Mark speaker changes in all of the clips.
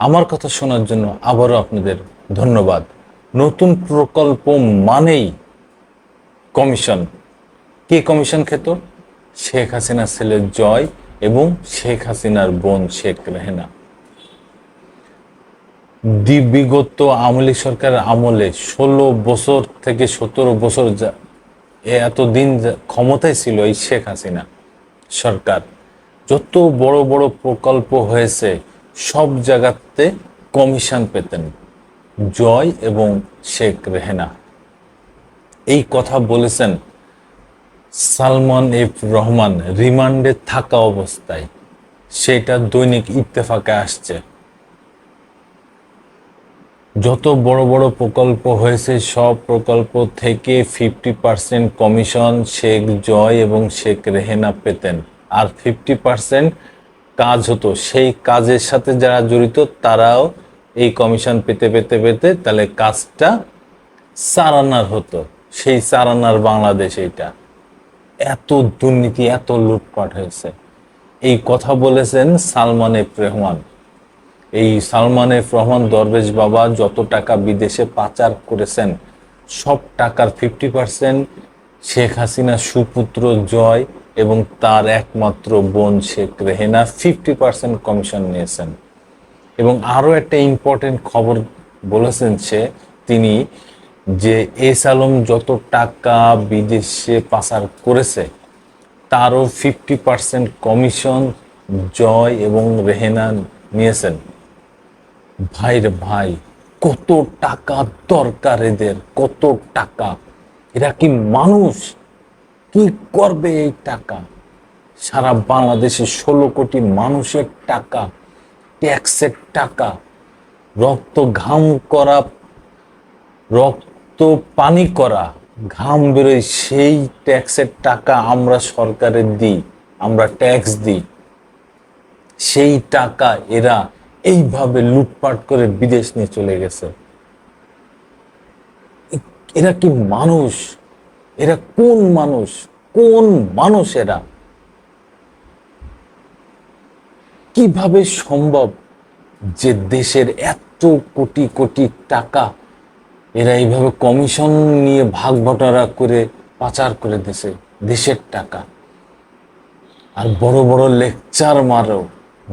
Speaker 1: আমার কথা শোনার জন্য আবারও আপনাদের ধন্যবাদ। নতুন প্রকল্প মানেই কমিশন। কে কমিশন খেত? শেখ হাসিনার ছেলে জয় এবং শেখ হাসিনার বোন শেখ রেহেনা। বিগত আমলি সরকারের আমলে ষোলো বছর থেকে সতেরো বছর এতদিন ক্ষমতায় ছিল এই শেখ হাসিনা সরকার। যত বড় বড় প্রকল্প হয়েছে সব জায়গাতে কমিশন পেতেন। জয় এবং শেখ রেহেনা। এই কথা বলেছেন সালমান এফ রহমান, রিমান্ডে থাকা অবস্থায়। সেটা দৈনিক ইত্তেফাকে আসছে। যত বড় বড় প্রকল্প হয়েছে, সব প্রকল্প থেকে fifty percent commission Sheikh Joy এবং শেখ রেহেনা পেতেন। আর ফিফটি পার্সেন্ট কাজ হতো। সেই কাজের সাথে যারা জড়িত, তারাও এই কমিশন পেতে পেতে পেতে তাহলে কাজটা সারানার হতো। সেই সারানার বাংলাদেশ এইটা। এত দুর্নীতি, এত লুটপাট হয়েছে। এই কথা বলেছেন সালমান এফ রহমান। এই সালমান এফ রহমান, দরবেশ বাবা, যত টাকা বিদেশে পাচার করেছেন, সব টাকার ফিফটি পার্সেন্ট শেখ হাসিনা সুপুত্র জয় এবং তার একমাত্র বোন Sheikh Rehana fifty percent commission নিয়েছেন। এবং আরও একটা ইম্পর্টেন্ট খবর বলেছেন সে, তিনি যে এস আলম যত টাকা বিদেশে পাচার করেছে, তারও ফিফটি পার্সেন্ট কমিশন জয় এবং রেহেনা নিয়েছেন। ভাই ভাই, কত টাকা দরকার এদের, কত টাকা? এরা কি মানুষ? কি করবে এই টাকা? সারা বাংলাদেশে ষোলো কোটি মানুষের টাকা, ট্যাক্সের টাকা, রক্ত ঘাম করা, রক্ত পানি করা, ঘাম বেরোয়, সেই ট্যাক্সের টাকা আমরা সরকারের দিই, আমরা ট্যাক্স দিই। সেই টাকা এরা এইভাবে লুটপাট করে বিদেশ নিয়ে চলে গেছে। এরা কি মানুষ? এরা কোন মানুষ? কোন মানুষ এরা? কীভাবে সম্ভব যে দেশের এত কোটি কোটি টাকা এরা এইভাবে কমিশন নিয়ে ভাগ বটারা করে পাচার করে দেশে দেশের টাকা। আর বড় বড় লেকচার মারো,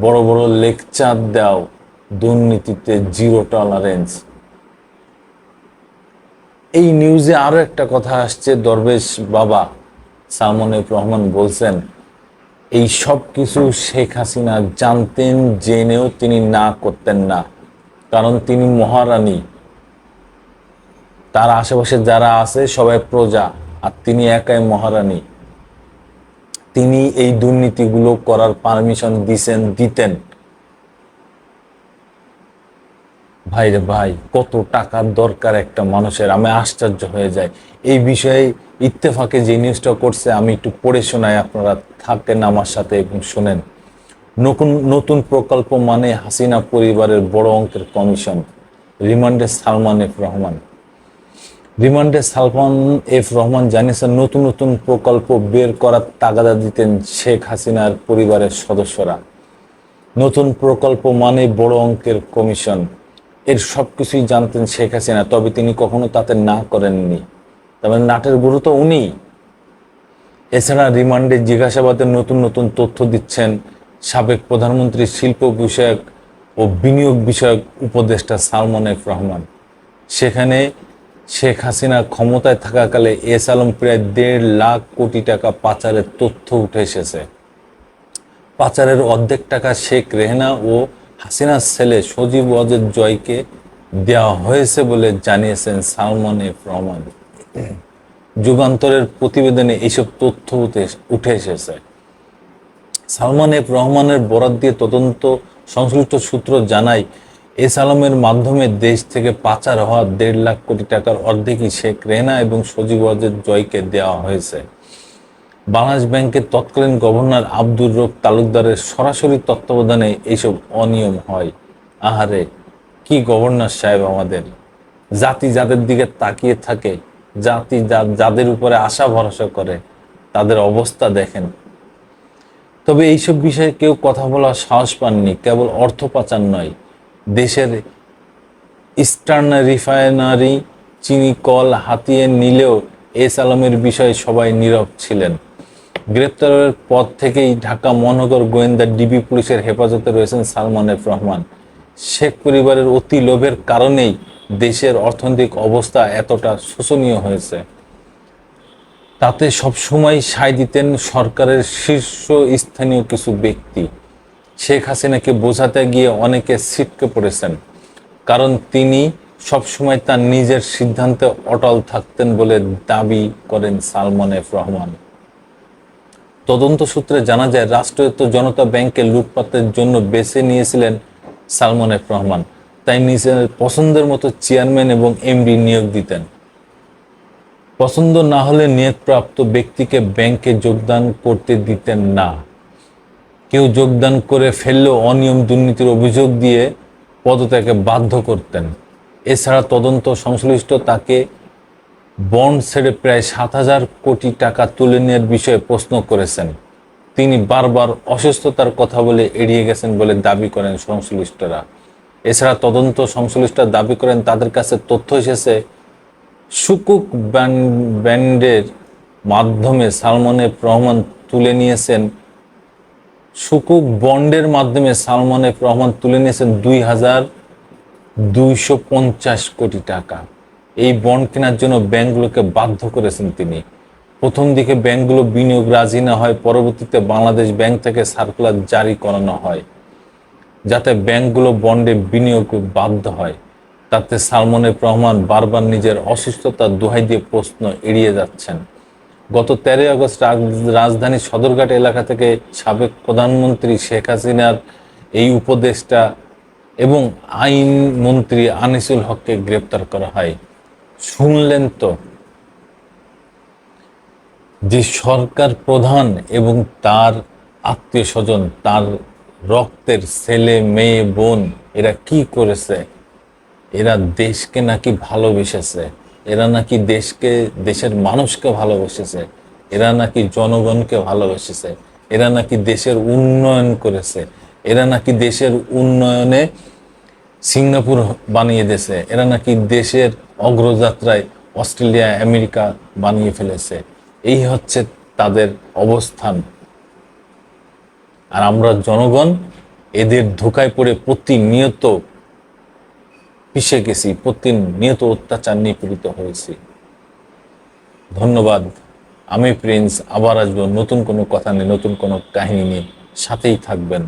Speaker 1: বড় বড় লেকচার দাও, দুর্নীতিতে জিরো টলারেন্স এই নিউজে আরও একটা কথা আসছে, দরবেশ বাবা সালমান এফ রহমান বলছেন, এই সব কিছু শেখ হাসিনা জানতেন, জেনেও তিনি না করতেন না। কারণ তিনি মহারানী। তার আশেপাশে যারা আছে সবাই প্রজা, আর তিনি একাই মহারানী। তিনি এই দুর্নীতিগুলো করার পারমিশন দিছেন, দিতেন। ভাই রে ভাই, কত টাকার দরকার একটা মানুষের? আমি আশ্চর্য হয়ে যাই। এই বিষয়ে ইত্তেফাকে যে নিউজটা করছে, আমি একটু পড়ে শোনাই আপনারা। থাকেন আমার সাথে এবং শোনেন। নতুন নতুন প্রকল্প মানে হাসিনা পরিবারের বড় অঙ্কের কমিশন রিমান্ডে সালমান এফ রহমান। রিমান্ডে সালমান এফ রহমান জানিয়েছেন, নতুন নতুন প্রকল্প বের করার তাগাদা দিতেন শেখ হাসিনার পরিবারের সদস্যরা। নতুন প্রকল্প মানে বড় অঙ্কের কমিশন এর সব কিছুই জানতেন শেখ হাসিনা, তবে তিনি কখনো তাতে না করেননি। তবে নাটের গুরু তো উনি। এছাড়া রিমান্ডে জিজ্ঞাসাবাদের নতুন নতুন তথ্য দিচ্ছেন সাবেক প্রধানমন্ত্রী শিল্প বিষয়ক ও বিনিয়োগ বিষয়ক উপদেষ্টা সালমান এফ রহমান। সেখানে শেখ হাসিনা ক্ষমতায় থাকাকালে এস আলম প্রায় দেড় লাখ কোটি টাকা পাচারের তথ্য উঠে এসেছে। পাচারের অর্ধেক টাকা শেখ রেহনা ও হাসিনার ছেলে সজীব ওয়াজেদ জয়কে দেওয়া হয়েছে বলে জানিয়েছেন সালমান এফ রহমান। যুগান্তরের প্রতিবেদনে এইসব তথ্য উঠে- এসেছে। সালমান এফ রহমানের বরাদ দিয়ে তদন্ত সংশ্লিষ্ট সূত্র জানায় এস আলমের মাধ্যমে দেশ থেকে পাচার হওয়া দেড় লাখ কোটি টাকার অর্ধেকই শেখ রেনা এবং সজীব ওয়াজের জয়কে দেওয়া হয়েছে। বাংলাদেশ ব্যাংকের তৎকালীন গভর্নর আব্দুর রব তালুকদারের সরাসরি তত্ত্বাবধানে এইসব অনিয়ম হয়। আহারে, কি গভর্নর সাহেব আমাদের? জাতি যাদের দিকে তাকিয়ে থাকে, জাতি যাদের উপরে আশা ভরসা করে, তাদের অবস্থা দেখেন। তবে এইসব বিষয়ে কেউ কথা বলার সাহস পাননি, কেবল অর্থ পাচার নয়। দেশের ইস্টার্ন রিফাইনারি চিনি কল হাতিয়ে নিলেও এস আলমের বিষয়ে সবাই নীরব ছিলেন। গ্রেপ্তারের পর থেকেই ঢাকা মহানগর গোয়েন্দা ডিবি পুলিশের হেফাজতে রয়েছেন সালমান এফ রহমান। শেখ পরিবারের অতি লোভের কারণেই দেশের অর্থনৈতিক অবস্থা এতটা শোচনীয় হয়েছে। তাতে সবসময় সায় দিতেন সরকারের শীর্ষ স্থানীয় কিছু ব্যক্তি। শেখ হাসিনাকে বোঝাতে গিয়ে অনেকে ছিটকে পড়েছেন, কারণ তিনি সবসময় তার নিজের সিদ্ধান্তে অটল থাকতেন বলে দাবি করেন সালমান এফ রহমান। তদন্ত সূত্রে জানা যায়, রাষ্ট্রায়ত্ত জনতা ব্যাংকে লুটপাতের জন্য বেছে নিয়েছিলেন সালমান এফ রহমান। তাই নিজের পছন্দের মতো চেয়ারম্যান এবং এমডি নিয়োগ দিতেন। পছন্দ না হলে নিয়োগপ্রাপ্ত ব্যক্তিকে ব্যাংকে যোগদান করতে দিতেন না। কেউ যোগদান করে ফেললেও অনিয়ম দুর্নীতির অভিযোগ দিয়ে পদত্যাগে বাধ্য করতেন। এছাড়া তদন্ত সংশ্লিষ্ট তাকে বন্ড ছেড়ে প্রায় সাত হাজার কোটি টাকা তুলে নেওয়ার বিষয়ে প্রশ্ন করেছেন। তিনি বারবার অসুস্থতার কথা বলে এড়িয়ে গেছেন বলে দাবি করেন সংশ্লিষ্টরা। এছাড়া তদন্ত সংশ্লিষ্টরা দাবি করেন তাদের কাছে তথ্য এসেছে, সুকুক ব্যান- ব্যান্ডের মাধ্যমে সালমান এফ রহমান তুলে নিয়েছেন। সুকুক বন্ডের মাধ্যমে সালমান এফ রহমান তুলে নিয়েছেন দুই হাজার দুইশো পঞ্চাশ কোটি টাকা। এই বন্ড কেনার জন্য ব্যাংকগুলোকে বাধ্য করেছেন তিনি। প্রথম দিকে ব্যাংকগুলো বিনিয়োগ রাজি না হয়, পরবর্তীতে বাংলাদেশ ব্যাংক থেকে সার্কুলার জারি করানো হয়, যাতে ব্যাংকগুলো বন্ডে বিনিয়োগ বাধ্য হয়। তাতে সালমান এফ রহমান বারবার নিজের অসুস্থতার দোহাই দিয়ে প্রশ্ন এড়িয়ে যাচ্ছেন। গত তেরোই আগস্ট রাজ- রাজধানীর সদরঘাট এলাকা থেকে সাবেক প্রধানমন্ত্রী শেখ হাসিনার এই উপদেষ্টা এবং আইন মন্ত্রী আনিসুল হককে গ্রেপ্তার করা হয়। শুনলেন তো যে সরকার প্রধান এবং তার আত্মীয় স্বজন, তার রক্তের ছেলে, মেয়ে, বোন, এরা কি করেছে? এরা দেশকে নাকি ভালোবেসেছে? এরা নাকি দেশকে, দেশের মানুষকে ভালোবেসেছে? এরা নাকি জনগণকে ভালোবেসেছে? এরা নাকি দেশের উন্নয়ন করেছে? এরা নাকি দেশের উন্নয়নে সিঙ্গাপুর বানিয়ে দিয়েছে। এরা নাকি দেশের অগ্রযাত্রায় অস্ট্রেলিয়া, আমেরিকা বানিয়ে ফেলেছে। এই হচ্ছে তাদের অবস্থান। আর আমরা জনগণ এদের ধোকায় পড়ে প্রতিনিয়ত পিষে গেছি, প্রতিনিয়ত অত্যাচার নিপীড়িত হয়েছি। ধন্যবাদ। আমি প্রিন্স, আবার আসব। নতুন কোনো কথা নিয়ে, নতুন কোনো কাহিনী নিয়ে। সাথেই থাকবেন।